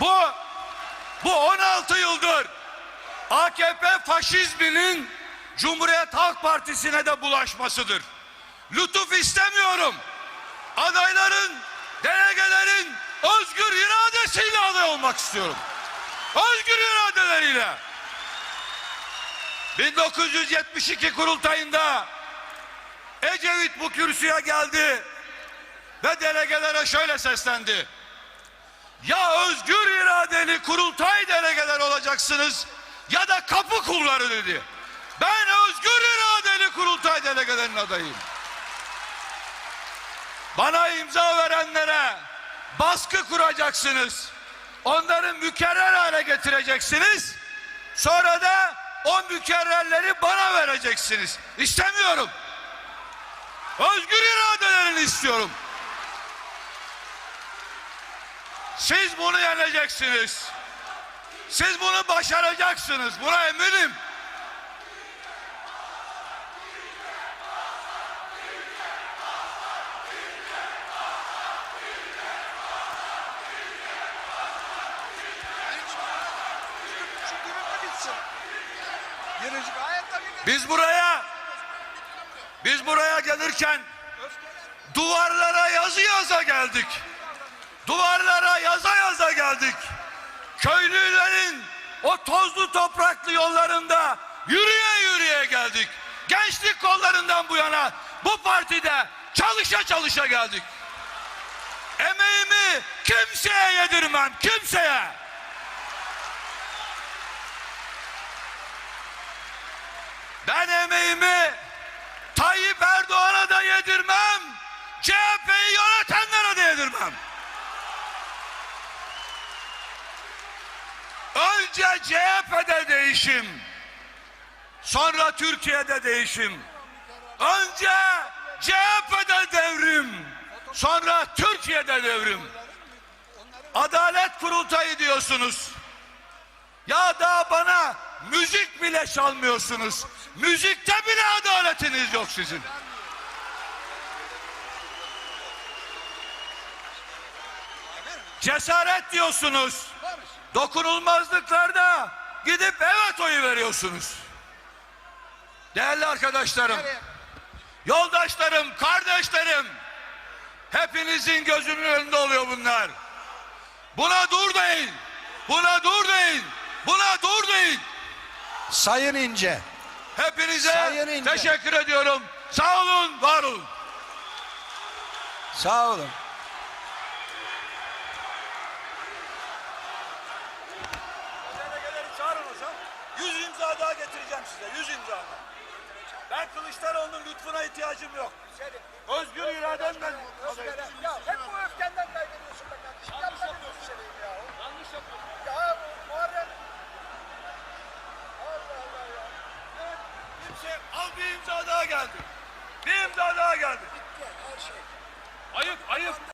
Bu bu 16 yıldır AKP faşizminin Cumhuriyet Halk Partisi'ne de bulaşmasıdır. Lütuf istemiyorum. Adayların, delegelerin özgür iradesiyle aday olmak istiyorum. Özgür iradeleriyle. 1972 kurultayında Ecevit bu kürsüye geldi ve delegelere şöyle seslendi. Ya özgür iradeli kurultay delegeler olacaksınız ya da kapı kulları dedi. Ben özgür iradeli kurultay delegelerinin adayıyım. Bana imza verenlere baskı kuracaksınız. Onları mükerrer hale getireceksiniz. Sonra da o mükerrerleri bana vereceksiniz. İstemiyorum. Özgür iradelerini istiyorum. Siz bunu yeneceksiniz. Siz bunu başaracaksınız. Buna eminim. Biz buraya biz buraya gelirken duvarlara yazı yaza geldik. Duvarlara yaza yaza geldik. Köylülerin o tozlu topraklı yollarında yürüye yürüye geldik. Gençlik kollarından bu yana bu partide çalışa çalışa geldik. Emeğimi kimseye yedirmem, kimseye. Ben emeğimi Tayyip Erdoğan'a da yedirmem. CHP'yi yönetenlere de yedirmem. Önce CHP'de değişim. Sonra Türkiye'de değişim. Önce CHP'de devrim. Sonra Türkiye'de devrim. Adalet kurultayı diyorsunuz. Ya daha bana müzik bile çalmıyorsunuz. Müzikte bile adaletiniz yok sizin. Cesaret diyorsunuz. Dokunulmazlıklarda gidip evet oyu veriyorsunuz. Değerli arkadaşlarım, yoldaşlarım, kardeşlerim, hepinizin gözünün önünde oluyor bunlar. Buna dur deyin. Buna dur deyin. Buna dur deyin. Sayın İnce. Hepinize Sayın İnce. teşekkür ediyorum. Sağ olun, var olun. Sağ olun. Size. 100 imza. Ben Kılıçdaroğlu'nun lütfuna ihtiyacım yok. Özgür irademden Ya hep bu öfkenden kaybediyorsun be kardeşim. Yapma bir şey ya. Yanlış yapıyorsun. Ya Muharrem. Allah Allah ya. kimse al bir imza daha geldi. Bir imza daha geldi. Bitti her şey. Ayıp, ayıp.